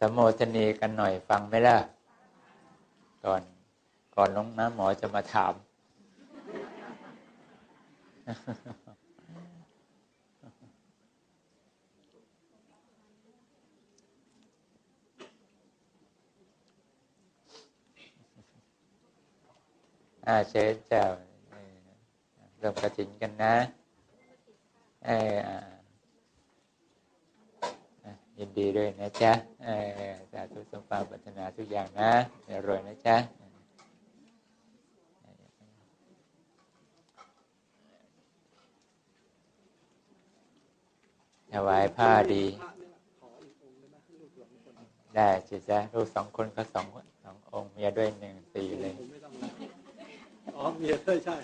สมโภชนีกันหน่อยฟังไหมล่ะ ก่อนก่อนน้องน้ำหมอจะมาถาม อาเชิญเจ้าเริ่มกระถินกันนะ เออ ยินดีด้วยนะจ๊ะสาธุสมความปรารถนาทุกอย่างนะรวยนะจ๊ะถวายผ้าดี ได้จิตจ้ะลูกสองคนก็สองสององค์เมียด้วยหนึ่งสี่เลยอ๋อเมียด้วยใช่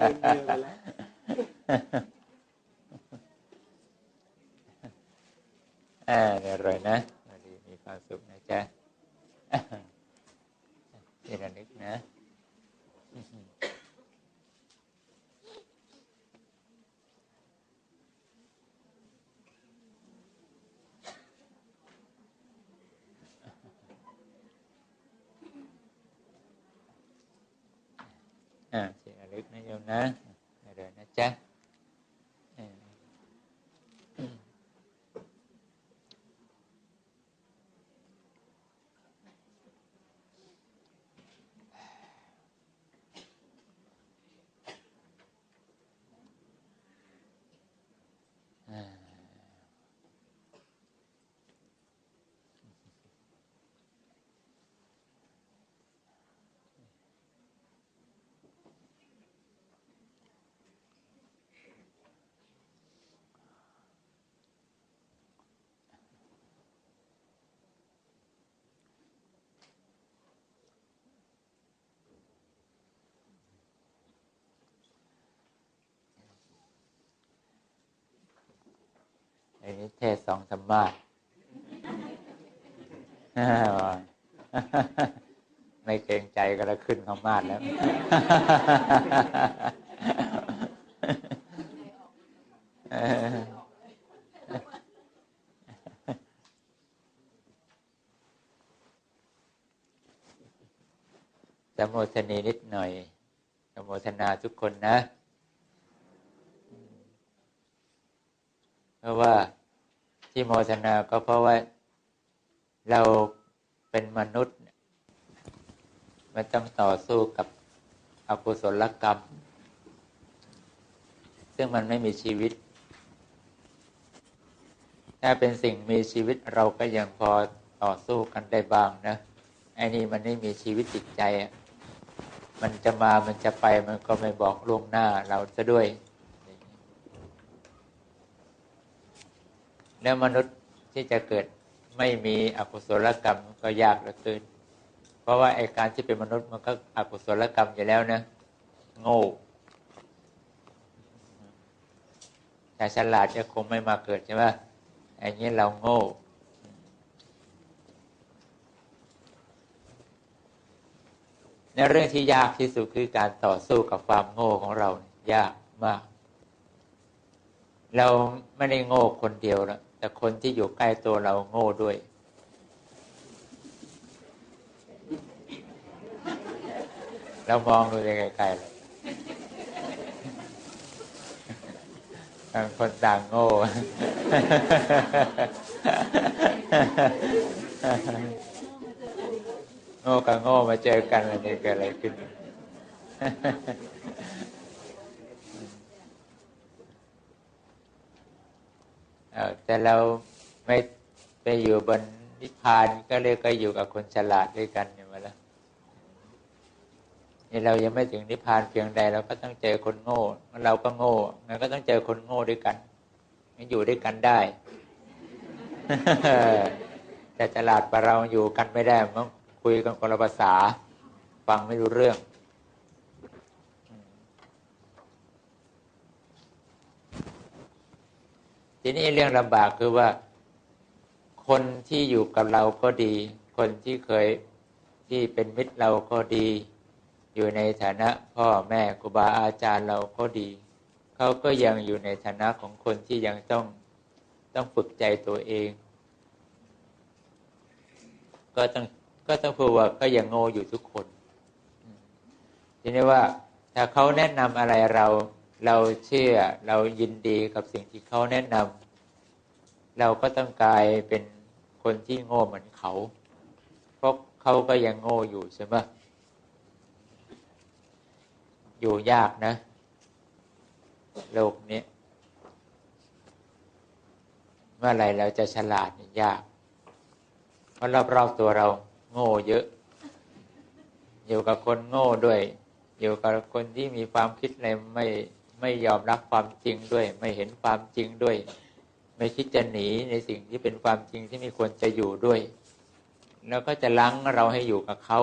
ลืมเมียไปแล้ว อ่าเดี๋ยวรอยนะดีมีความสุขนะจ๊ะที่ระลึกนะอ่าที่ระลึกนะโยมนะเดี๋ยวนะจ๊ะ อันนี้เทศสองสมมาไม่เกรงใจก็แล้วขึ้นเขามาดแล้ว สมโมทนีนิดหน่อยสมโมทนาทุกคนนะ เพราะว่า ที่โมทนาก็เพราะว่าเราเป็นมนุษย์ มันต้องต่อสู้กับอกุศลกรรม ซึ่งมันไม่มีชีวิต ถ้าเป็นสิ่งมีชีวิตเราก็ยังพอต่อสู้กันได้บ้างนะไอ้นี่มันไม่มีชีวิตจิตใจ มันจะมามันจะไปมันก็ไม่บอกล่วงหน้าเราจะด้วย แล้วมนุษย์ที่จะเกิดไม่มีอกุศลกรรมก็ยากเหลือเกิน เพราะว่าไอการที่เป็นมนุษย์มันก็อกุศลกรรมอยู่แล้วนะ โง่แต่ฉลาดจะคงไม่มาเกิดใช่ไหมไอ้นี้เราโง่ ในเรื่องที่ยากที่สุดคือการต่อสู้กับความโง่ของเรา ยากมาก เราไม่ได้โง่คนเดียวแล้ว แต่คนที่อยู่ใกล้ตัวเราโง่ด้วยเรามองดูไกลๆเลยต่างคนต่างโง่ โง่กับโง่มาเจอกันอะไรเกิดอะไรขึ้น แต่เราไม่ไปอยู่บนนิพพานก็เลยก็อยู่กับคนฉลาดด้วยกันอยู่มาแล้วนี่เรายังไม่ถึงนิพพานเพียงใดเราก็ต้องเจอคนโง่เราก็โง่งั้นก็ต้องเจอคนโง่ด้วยกันมันอยู่ด้วยกันได้แต่ฉลาดกว่าเราอยู่กันไม่ได้มันคุยกันคนละภาษา ฟังไม่รู้เรื่อง ทีนี้เรื่องลำบากคือว่า คนที่อยู่กับเราก็ดี คนที่เคยที่เป็นมิตรเราก็ดี อยู่ในฐานะพ่อแม่ครูบาอาจารย์เราก็ดีเขาก็ยังอยู่ในฐานะของคนที่ยังต้องต้องฝึกใจตัวเอง ก็ต้องก็ต้องพูดว่าก็ยังโง่อยู่ทุกคนทีนี้ว่าถ้าเขาแนะนำอะไรเรา เราเชื่อเรายินดีกับสิ่งที่เขาแนะนำเราก็ต้องกลายเป็นคนที่โง่เหมือนเขา เพราะเขาก็ยังโง่อยู่ใช่ไหมอยู่ยากนะ โลกนี้เมื่อไรเราจะฉลาดนี่ยาก เพราะรอบๆตัวเราโง่เยอะ อยู่กับคนโง่ด้วย อยู่กับคนที่มีความคิดอะไรไม่ ไม่ยอมรับความจริงด้วย ไม่เห็นความจริงด้วย ไม่คิดจะหนีในสิ่งที่เป็นความจริงที่ไม่ควรจะอยู่ด้วย แล้วก็จะลังเราให้อยู่กับเขา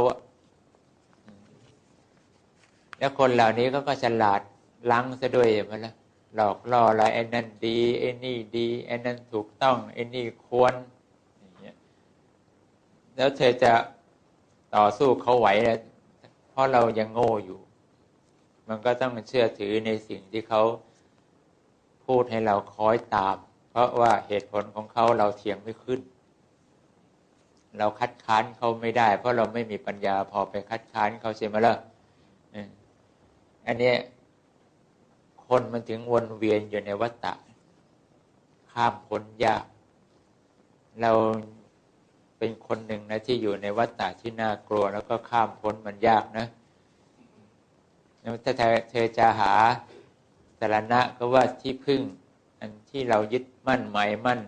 แล้วคนเหล่านี้ก็ก็ฉลาดลังซะด้วยมาแล้วหลอกล่ออะไรไอ้นั่นดีไอ้นี่ดีไอ้นั่นถูกต้องไอ้นี่ควรอย่างเงี้ยแล้วเธอจะต่อสู้เขาไหวแล้วเพราะเรายังโง่อยู่ มันก็ต้องเชื่อถือในสิ่งที่เขาพูดให้เราคอยตาม เพราะว่าเหตุผลของเขาเราเถียงไม่ขึ้น เราคัดค้านเขาไม่ได้ เพราะเราไม่มีปัญญาพอไปคัดค้านเขาใช่ไหมล่ะอันนี้คนมันถึงวนเวียนอยู่ในวัฏฏะข้ามพ้นยาก เราเป็นคนหนึ่งนะที่อยู่ในวัฏฏะที่น่ากลัว แล้วก็ข้ามพ้นมันยากนะ ถ้าเธอจะหาสารณะก็ว่าที่พึ่ง อันที่เรายึดมั่นหมายมั่น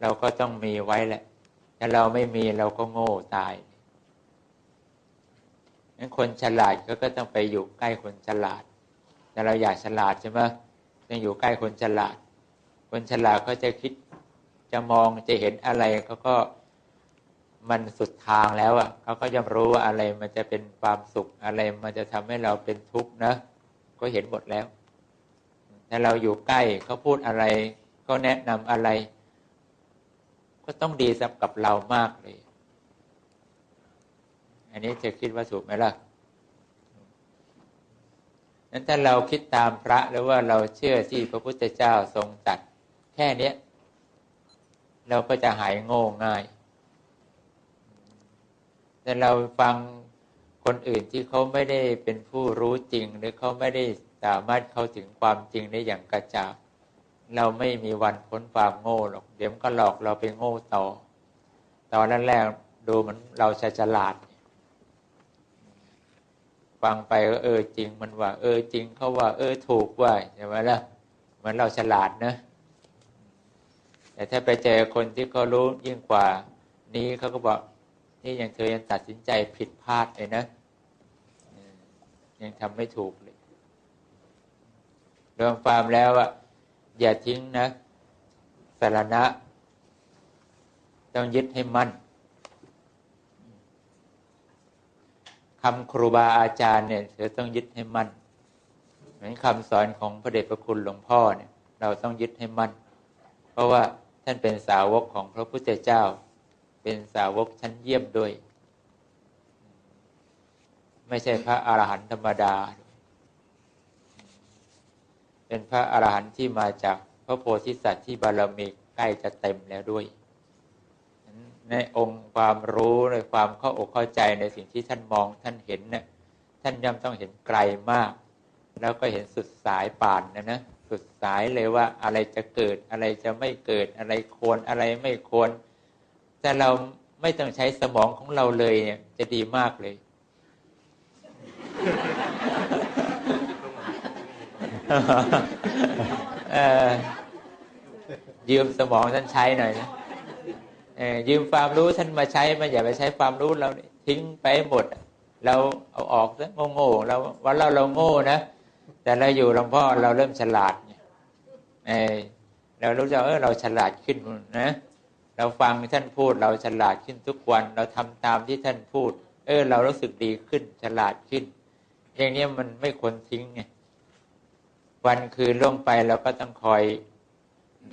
เราก็ต้องมีไว้แหละ ถ้าเราไม่มีเราก็โง่ตายงั้นคนฉลาดก็ก็ต้องไปอยู่ใกล้คนฉลาด แต่เราอยากฉลาดใช่ไหมต้องอยู่ใกล้คนฉลาด คนฉลาดเขาจะคิดจะมองจะเห็นอะไรเขาก็ มันสุดทางแล้วอะเขาก็ย่อมรู้ว่าอะไรมันจะเป็นความสุขอะไรมันจะทำให้เราเป็นทุกข์นะ ก็เห็นหมดแล้วถ้าเราอยู่ใกล้เขาพูดอะไรเขาแนะนำอะไร ก็ต้องดีสำหรับกับเรามากเลย อันนี้จะคิดว่าถูกไหมล่ะนั้นถ้าเราคิดตามพระหรือว่าเราเชื่อที่พระพุทธเจ้าทรงตัด แค่นี้เราก็จะหายโง่ง่าย แต่เราฟังคนอื่นที่เขาไม่ได้เป็นผู้รู้จริง หรือเขาไม่ได้สามารถเข้าถึงความจริงได้อย่างกระจ่างเราไม่มีวันพ้นความโง่หรอก เดี๋ยวก็หลอกเราไปโง่ต่อ ตอนแรกๆดูเหมือนเราจะฉลาด ฟังไปก็เออจริงมันว่า เออจริงเขาว่า เออถูกว่าใช่ไหมล่ะเหมือนเราฉลาดนะแต่ถ้าไปเจอคนที่เขารู้ยิ่งกว่า นี้เขาก็บอก นี่ยังเธอยังตัดสินใจผิดพลาดเลยนะยังทำไม่ถูกเลยรวมความแล้วอะอย่าทิ้งนะสารณะ ต้องยึดให้มั่นคำครูบาอาจารย์เนี่ยเราต้องยึดให้มั่น เหมือนคำสอนของพระเดชพระคุณหลวงพ่อเนี่ย เราต้องยึดให้มั่น เพราะว่าท่านเป็นสาวกของพระพุทธเจ้า เป็นสาวกชั้นเยี่ยมด้วย ไม่ใช่พระอาหารหันต์ธรรมดา เป็นพระอาหารหันต์ที่มาจากพระโพธิสัตว์ที่บารมีใกล้จะเต็มแล้วด้วย ในองค์ความรู้ในความเข้าอกเข้าใจในสิ่งที่ท่านมองท่านเห็นเนี่ยท่านย่อมต้องเห็นไกลมาก แล้วก็เห็นสุดสายป่านนะนะสุดสายเลยว่าอะไรจะเกิดอะไรจะไม่เกิดอะไรควรอะไรไม่ควร แต่เราไม่ต้องใช้สมองของเราเลยเนี่ย จะดีมากเลย ยืมสมองท่านใช้หน่อยนะยืมความรู้ท่านมาใช้มาอย่าไปใช้ความรู้เราทิ้งไปหมด เราเอาออกซะโง่ๆเราว่าเราเราโง่นะแต่เราอยู่หลวงพ่อเราเริ่มฉลาดเนี่ยเรารู้จักเออเราฉลาดขึ้นนะ เราฟังท่านพูดเราฉลาดขึ้นทุกวัน เราทำตามที่ท่านพูด เออ เรารู้สึกดีขึ้นฉลาดขึ้น อย่างนี้มันไม่ควรทิ้งไงวันคืนล่วงไปเราก็ต้องคอย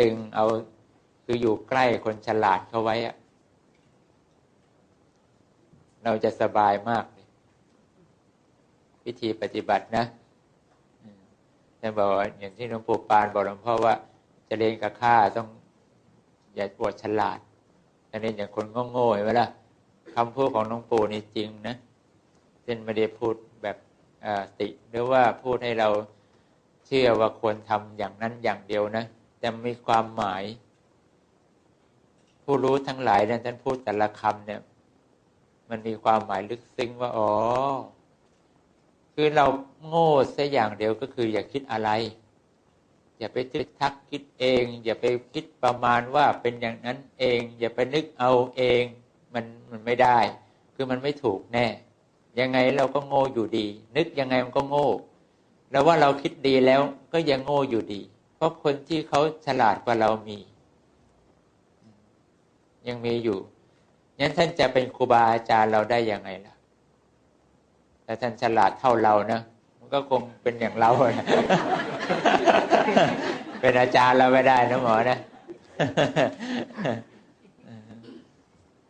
ดึงเอาคืออยู่ใกล้คนฉลาดเข้าไว้อะเราจะสบายมากเลยวิธีปฏิบัตินะท่านบอกอย่างที่หลวงปู่ปานบอกหลวงพ่อว่าจะเรียนกับข้าต้อง ย่าปวดฉลาดอันนี้อย่างคนโง่ๆเห็นไหมล่ะคำพูดของหลวงปู่นี่จริงนะเช่นไม่ได้พูดแบบติหรือว่าพูดให้เราเชื่อว่าควรทำอย่างนั้นอย่างเดียวนะแต่มีความหมาย ผู้รู้ทั้งหลายเนี่ยท่านพูดแต่ละคำเนี่ย มันมีความหมายลึกซึ้งว่าอ๋อคือเราโง่แค่อย่างเดียวก็คืออย่าคิดอะไร อย่าไปทึกทักคิดเอง อย่าไปคิดประมาณว่าเป็นอย่างนั้นเอง อย่าไปนึกเอาเองมันมันไม่ได้ คือมันไม่ถูกแน่ ยังไงเราก็โง่อยู่ดี นึกยังไงมันก็โง่แล้วว่าเราคิดดีแล้วก็ยังโง่อยู่ดี เพราะคนที่เขาฉลาดกว่าเรามี ยังมีอยู่งั้นท่านจะเป็นครูบาอาจารย์เราได้ยังไงล่ะแต่ท่านฉลาดเท่าเรานะมันก็คงเป็นอย่างเรานะ เป็นอาจารย์เราไม่ได้นะหมอนะ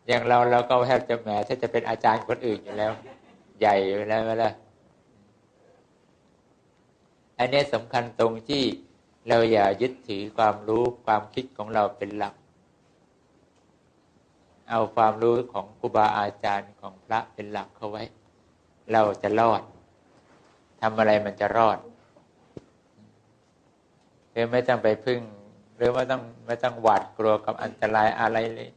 อย่างเราเราก็แทบจะแหมถ้าจะเป็นอาจารย์คนอื่นอยู่แล้ว ใหญ่ไปแล้วล่ะอันนี้สำคัญตรงที่เราอย่ายึดถือความรู้ความคิดของเราเป็นหลัก เอาความรู้ของครูบาอาจารย์ของพระเป็นหลักเขาไว้ เราจะรอดทำอะไรมันจะรอด หรือไม่ต้องไปพึ่ง หรือว่าต้องไม่ต้องหวาดกลัวกับอันตรายอะไรเลย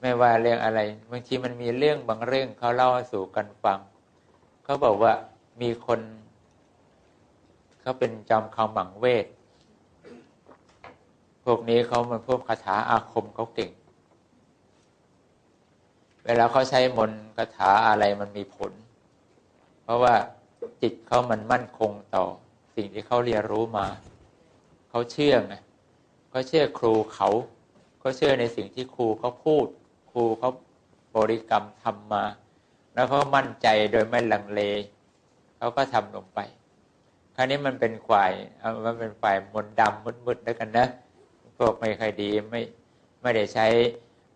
ไม่ว่าเรื่องอะไรบางทีมันมีเรื่องบางเรื่องเขาเล่าสู่กันฟังเขาบอกว่ามีคนเขาเป็นจอมคำหมังเวทพวกนี้เขามันพวกคาถาอาคมเขาเก่ง เวลาเขาใช้มนต์คาถาอะไรมันมีผล เพราะว่าจิตเขามันมั่นคงต่อสิ่งที่เขาเรียนรู้มา เขาเชื่อไงเขาเชื่อครูเขาเขาเชื่อในสิ่งที่ครูเขาพูด ครูเขาบริกรรมทำมา แล้วเขามั่นใจโดยไม่ลังเลเขาก็ทำลงไป คราวนี้มันเป็นฝ่ายมันเป็นฝ่ายมนดำมืดๆแล้วกันนะพวกไม่ค่อยดีไม่ไม่ได้ใช้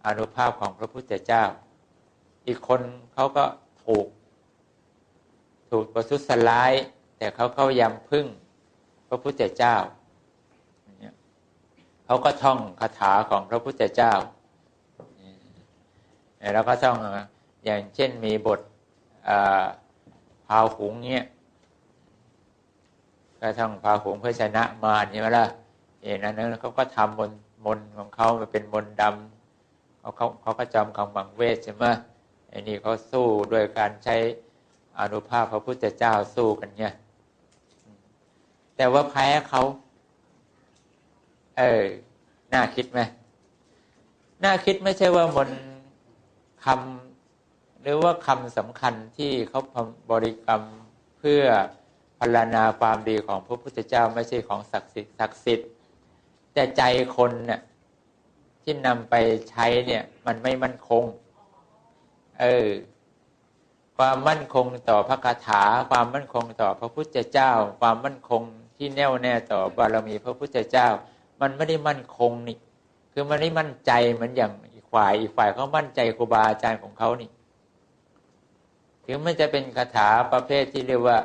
อนุภาพของพระพุทธเจ้า อีกคนเขาก็ถูก ถูกประทุษร้าย แต่เขาเข้ายำพึ่งพระพุทธเจ้า เขาก็ท่องคาถาของพระพุทธเจ้าแล้วก็ท่องอย่างเช่นมีบทพาวหุงเนี่ยก็ท่องพาวหุงเพื่อชนะมารใช่ไหมล่ะเอ็นั้นเขาก็ทำมนมนของเขามาเป็นมนดำเขาเขาเขาก็จำคำบังเวทใช่ไหมไอ้นี่เขาสู้ด้วยการใช้อนุภาพพระพุทธเจ้าสู้กันเนี่ย แต่ว่าแพ้เขา เออ น่าคิดไหมน่าคิดไม่ใช่ว่ามนคำหรือว่าคำสำคัญที่เขาบริกรรมเพื่อพรรณนาความดีของพระพุทธเจ้าไม่ใช่ของศักดิ์สิทธิ์ศักดิ์สิทธิ์ แต่ใจคนเนี่ยที่นำไปใช้เนี่ย มันไม่มั่นคง เออ ความมั่นคงต่อพระคาถา ความมั่นคงต่อพระพุทธเจ้า ความมั่นคงที่แน่วแน่ต่อบารมีพระพุทธเจ้า มันไม่ได้มั่นคงนี่ คือมันไม่มั่นใจเหมือนอย่างอีกฝ่ายอีกฝ่ายเขามั่นใจครูบาอาจารย์ของเขานี่ ถึงมันจะเป็นคาถาประเภทที่เรียกว่า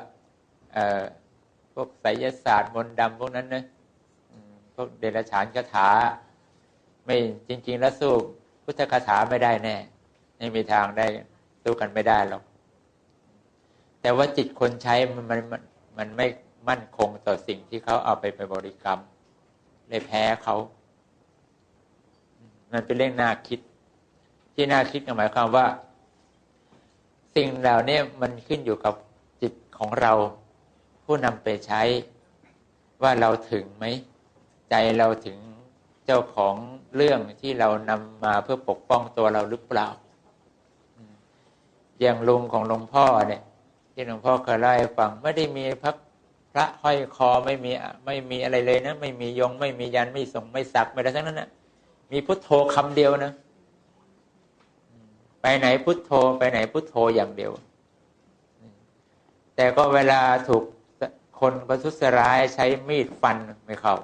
พวกไสยศาสตร์มนต์ดำพวกนั้นนะพวกเดรัจฉานคาถา ไม่จริง ๆ แล้วสู้พุทธคาถาไม่ได้แน่ไม่มีทางได้สู้กันไม่ได้หรอกแต่ว่าจิตคนใช้มันมันมันไม่มั่นคงต่อสิ่งที่เขาเอาไปไปบริกรรม เลยแพ้เขา มันเป็นเรื่องน่าคิด ที่น่าคิดหมายความว่า สิ่งเหล่านี้มันขึ้นอยู่กับจิตของเรา ผู้นำไปใช้ ว่าเราถึงไหม ใจเราถึงเจ้าของเรื่องที่เรานำมาเพื่อปกป้องตัวเราหรือเปล่า อย่างลุงของหลวงพ่อเนี่ยที่หลวงพ่อเคยเล่าให้ฟังไม่ได้มีพัก ระห้อยคอไม่มีไม่มีอะไรเลยนะ ไม่มียง ไม่มียันไม่ส่งไม่สักไม่ได้ทั้งนั้นนะมีพุทโธคำเดียวนะไปไหนพุทโธ ไปไหนพุทโธอย่างเดียว แต่ก็เวลาถูกคนประทุษร้ายใช้มีดฟันไม่เข้า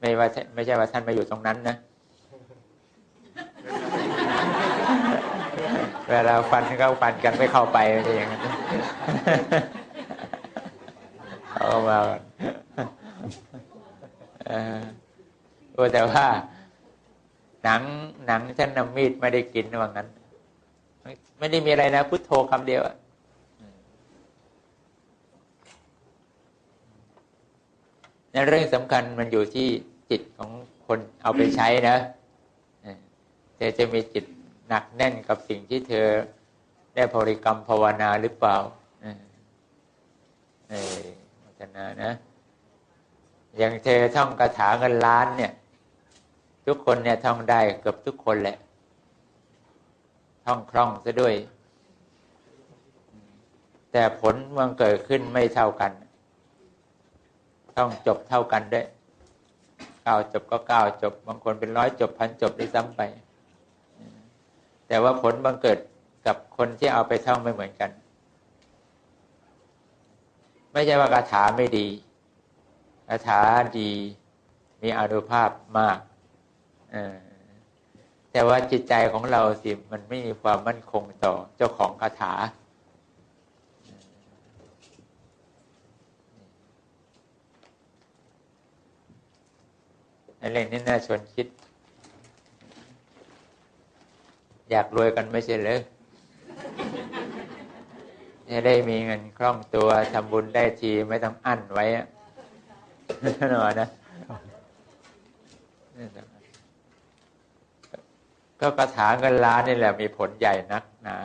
ไม่ว่าไม่ใช่ว่าท่านมาอยู่ตรงนั้นนะ เวลาฟันก็ฟันกันไม่เข้าไปอะไรอย่างนี้ เอามาเออแต่ว่า หนังหนังฉันนำมีดไม่ได้กินว่างั้น ไม่ได้มีอะไรนะพุทโธคำเดียวอะในเรื่องสำคัญมันอยู่ที่จิตของคนเอาไปใช้นะเธอจะมีจิตหนักแน่นกับสิ่งที่เธอได้บริกรรมภาวนาหรือเปล่าเออ พัฒนานะ อย่างเธอท่องคาถาเงินล้านเนี่ย ทุกคนเนี่ยท่องได้เกือบทุกคนแหละ ท่องคล่องซะด้วย แต่ผลมันเกิดขึ้นไม่เท่ากัน ต้องจบเท่ากันด้วยเก้าจบก็เก้าจบ บางคนเป็นร้อยจบพันจบได้ซ้ำไป แต่ว่าผลบังเกิดกับคนที่เอาไปท่องไม่เหมือนกัน ไม่ใช่ว่าคาถาไม่ดีคาถาดีมีอานุภาพมากแต่ว่าจิตใจของเราสิมันไม่มีความมั่นคงต่อเจ้าของคาถา อะไรนี่น่าชวนคิด อยากรวยกันไม่ใช่เลย จะได้มีเงินคล่องตัวทำบุญได้ทีไม่ต้องอั้นไว้อะนอนนะก็คาถาเงินล้านนี่แหละมีผลใหญ่นักหนา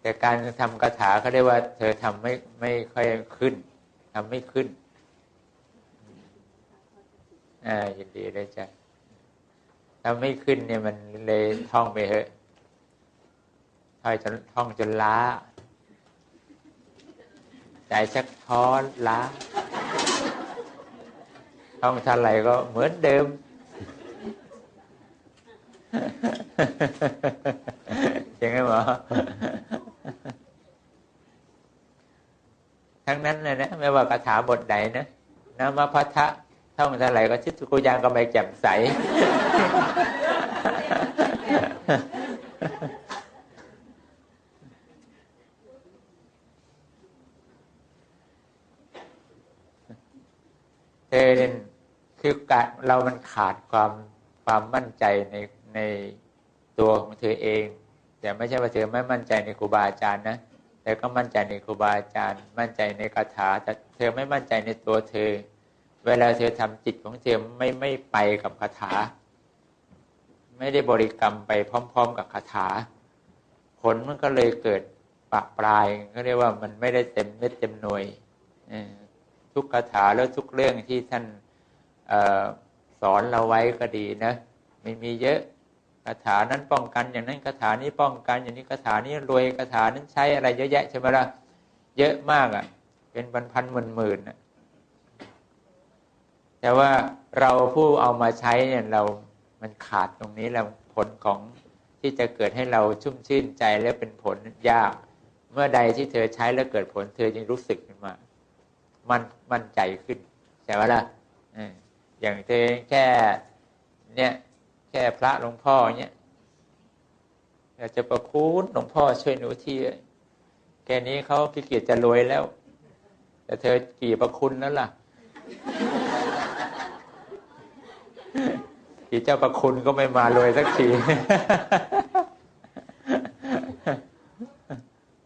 แต่การทำคาถาเขาเรียกว่า เธอทำไม่ไม่ค่อยขึ้นทำไม่ขึ้น อ่ายินดีได้จ้ะทำไม่ขึ้นเนี่ยมันเลยท่องไปเหอะท่อยจนท่องจนล้า ใจชักท้อนล้า ท่องท่าไรก็เหมือนเดิมใช่ไหมหมอทั้งนั้นเลยนะ ไม่ว่าคาถาบทใดนะนามพัทธะ ท่องเท่าไหร่ก็ชิดกุยางก็ไม่แจ่มใส เธอเนี่ยคือการเรามันขาดความความมั่นใจในในตัวของเธอเอง แต่ไม่ใช่ว่าเธอไม่มั่นใจในครูบาอาจารย์นะแต่ก็มั่นใจในครูบาอาจารย์ มั่นใจในคาถาแต่เธอไม่มั่นใจในตัวเธอ เวลาเธอทำจิตของเธอไม่ไม่ไปกับคาถา ไม่ได้บริกรรมไปพร้อม ๆ กับคาถา ผลมันก็เลยเกิดปะปลายก็เรียกว่ามันไม่ได้เต็มเม็ดเต็มหน่วยทุกคาถาแล้วทุกเรื่องที่ท่านอสอนเราไว้ก็ดีนะไม่มีเยอะคาถานั้นป้องกัน อย่างนั้นคาถานี้ป้องกัน อย่างนี้คาถานี้รวยคาถานั้นใช้อะไรเยอะแยะใช่ไหมล่ะเยอะมากอะ่ะ เป็นพันพันหมื่นหมื่นนะ แต่ว่าเราผู้เอามาใช้เนี่ยเรามันขาดตรงนี้แล้วผลของที่จะเกิดให้เราชุ่มชื่นใจและเป็นผลยาก เมื่อใดที่เธอใช้แล้วเกิดผล เธอจึงรู้สึกขึ้นมา มันมั่นใจขึ้นใช่ไหมล่ะอย่างเธอแค่เนี่ยแค่พระหลวงพ่อเนี่ยอยากจะประคุณหลวงพ่อช่วยหนูทีแค่นี้เขาขี้เกียจจะรวยแล้ว แต่เธอกี่ประคุณนั่นล่ะ กี่เจ้าประคุณก็ไม่มารวยสักที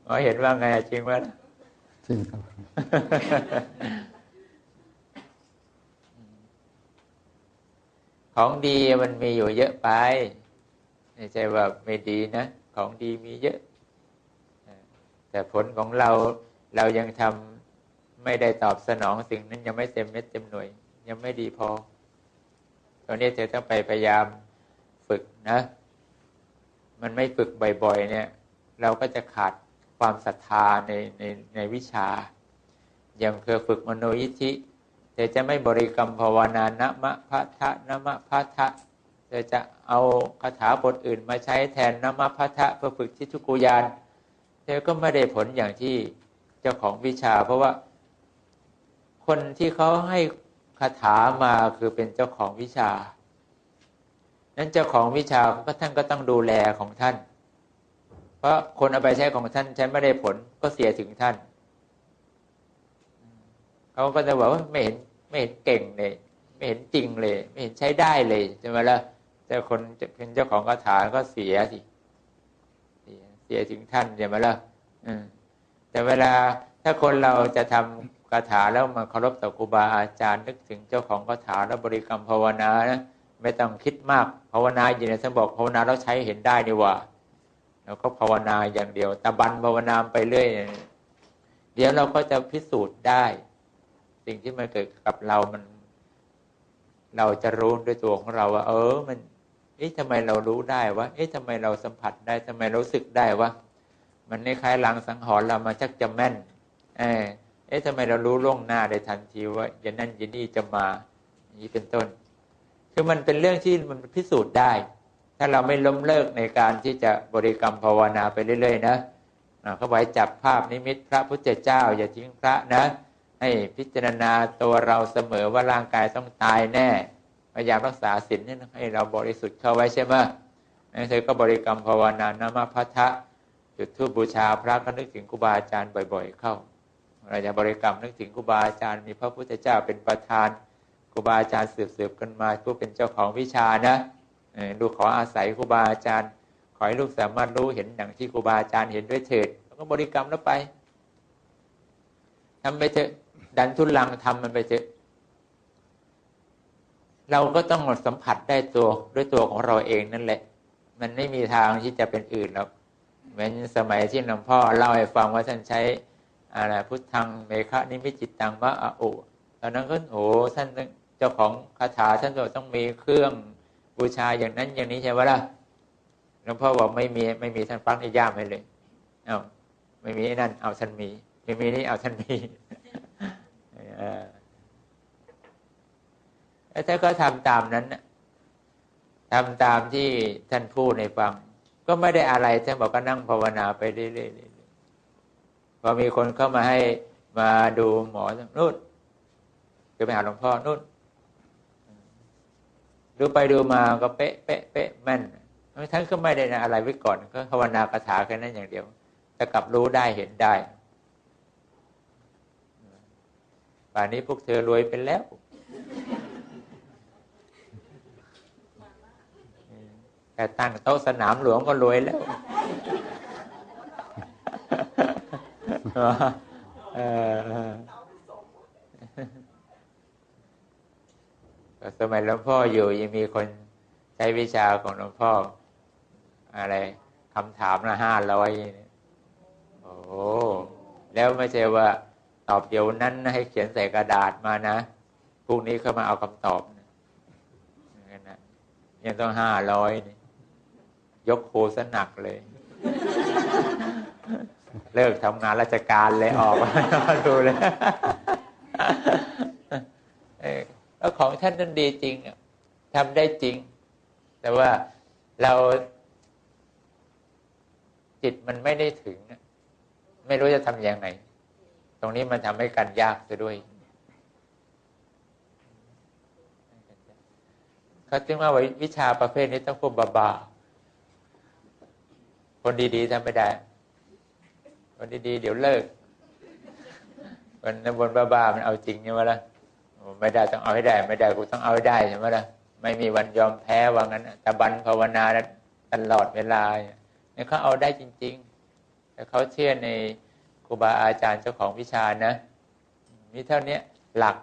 หมอเห็นว่าไงจริงไหมจริงครับ ของดีมันมีอยู่เยอะไปไม่ใช่ว่าไม่ดีนะ ของดีมีเยอะ แต่ผลของเราเรายังทำไม่ได้ตอบสนองสิ่งนั้นยังไม่เต็มเม็ดเต็มหน่วย ยังไม่ดีพอ ตอนนี้เธอต้องไปพยายามฝึกนะ มันไม่ฝึกบ่อยๆ เนี่ย เราก็จะขาดความศรัทธาในในในวิชา อย่างเคยฝึกมโนยิธิเธอจะไม่บริกรรมภาวนานะมะพะทะนะมะพะทะเธอจะเอาคาถาบทอื่นมาใช้แทนนะมะพะทะเพื่อฝึกทิฏฐุกุยานเธอก็ไม่ได้ผลอย่างที่เจ้าของวิชา เพราะว่าคนที่เขาให้าถามาคือเป็นเจ้าของวิชา นั้นเจ้าของวิชาก็ท่านก็ต้องดูแลของท่าน เพราะคนเอาไปใช้ของท่านใช้ไม่ได้ผลก็เสียถึงท่าน เขาก็จะบอกว่าไม่เห็นไม่เห็นเก่งเลย ไม่เห็นจริงเลย ไม่เห็นใช้ได้เลยใช่ไหมล่ะแต่คนจะเป็นเจ้าของคาถาก็เสียสิเสียถึงท่านใช่ไหมล่ะแต่เวลาถ้าคนเราจะทำ คาถาแล้วมาเคารพต่อครูบาอาจารย์นึกถึงเจ้าของคาถาแล้วบริกรรมภาวนานะไม่ต้องคิดมากภาวนาอยู่ในท่านบอกภาวนาแล้วใช้เห็นได้นี่ว่าแล้วก็ภาวนาอย่างเดียวตะบันภาวนาไปเรื่อยเดี๋ยวเราก็จะพิสูจน์ได้ สิ่งที่มันเกิดกับเรามัน เราจะรู้ด้วยตัวของเราว่า เออ มัน เอ๊ะทำไมเรารู้ได้วะเอ๊ะทำไมเราสัมผัสได้ทำไมรู้สึกได้วะมันคล้ายลางสังหรณ์เรามาชักจะแม่น เออ เอ๊ะทำไมเรารู้ล่วงหน้าได้ทันทีว่าอย่างนั้นอย่างนี้จะมาอย่างนี้เป็นต้น คือมันเป็นเรื่องที่มันพิสูจน์ได้ ถ้าเราไม่ล้มเลิกในการที่จะบริกรรมภาวนาไปเรื่อย ๆ นะเขาไว้จับภาพนิมิตพระพุทธเจ้า อย่าทิ้งพระนะ ให้พิจารณาตัวเราเสมอว่าร่างกายต้องตายแน่พยายามรักษาศีลนี่ให้เราบริสุทธิ์เข้าไว้ใช่ไหมนั่นเธอก็บริกรรมภาวนานามาพัทธะจุดทูบบูชาพระก็นึกถึงครูบาอาจารย์บ่อย ๆ เข้า เราจะบริกรรมนึกถึงครูบาอาจารย์มีพระพุทธเจ้าเป็นประธานครูบาอาจารย์สืบๆกันมาผู้เป็นเจ้าของวิชานะลูกขออาศัยครูบาอาจารย์ ขอให้ลูกสามารถรู้เห็นอย่างที่ครูบาอาจารย์เห็นด้วยเถิดแล้วก็บริกรรมแล้วไปทำไปเถอะดันทุนลังทำมันไปเถอะเราก็ต้องสัมผัสได้ตัวด้วยตัวของเราเองนั่นแหละ มันไม่มีทางที่จะเป็นอื่นแล้วเหมือนสมัยที่หลวงพ่อเล่าให้ฟังว่าท่านใช้ อะไรพุทธังเมฆะนิมิจิตตังมะอะอุตอนนั้นก็โอ้ท่านเจ้าของคาถาท่านต้องมีเครื่องบูชาอย่างนั้นอย่างนี้ใช่ไหมล่ะหลวงพ่อบอกไม่มีไม่มีท่านฟังในย่ามให้เลยเอาไม่มีนั่นเอาท่านมีไม่มีนี่เอาท่านมีแล้วท่านก็ทำตามนั้นทำตามที่ท่านพูดในฟัง ก็ไม่ได้อะไรท่านบอกก็นั่งภาวนาไปเรื่อยๆ พอมีคนเข้ามาให้มาดูหมอนู่นจะไปหาหลวงพ่อนู่นดูไปดูมาก็เป๊ะเป๊ะเป๊ะแม่นท่านก็ไม่ได้นะอะไรไว้ก่อน ก็ภาวนาคาถาแค่นั้นอย่างเดียวจะกลับรู้ได้เห็นได้ป่านนี้พวกเธอรวยเป็นแล้วแต่ตั้งโต๊ะสนามหลวงก็รวยแล้ว สมัยหลวงพ่ออยู่ยังมีคนใช้วิชาของหลวงพ่อ อะไรคำถามละห้าร้อยโอ้แล้วไม่ใช่ว่าตอบเดี๋ยวนั้นให้เขียนใส่กระดาษมานะพรุ่งนี้เขามาเอาคำตอบนะยังต้องห้าร้อยยกโคสนักเลย เลิกทำงานราชการเลยออกมาดูเลยแล้วของท่านนั้นดีจริงทำได้จริง แต่ว่าเราจิตมันไม่ได้ถึง ไม่รู้จะทำยังไง ตรงนี้มันทำให้กันยากซะด้วยเขาจึงว่าวิชาประเภทนี้ต้องพวกบาบาคนดีๆทำไม่ได้ คนดีๆเดี๋ยวเลิกคนนบนบาบามันเอาจริงใช่ไหมล่ะไม่ได้ต้องเอาให้ได้ ไม่ได้กูต้องเอาให้ได้ใช่ไหมล่ะไม่มีวันยอมแพ้ว่างั้นตะบันภาวนาตลอดเวลาเนี่ยเขาเอาได้จริง ๆ แต่เขาเชื่อในครูบาอาจารย์เจ้าของวิชานะ มีเท่านี้หลัก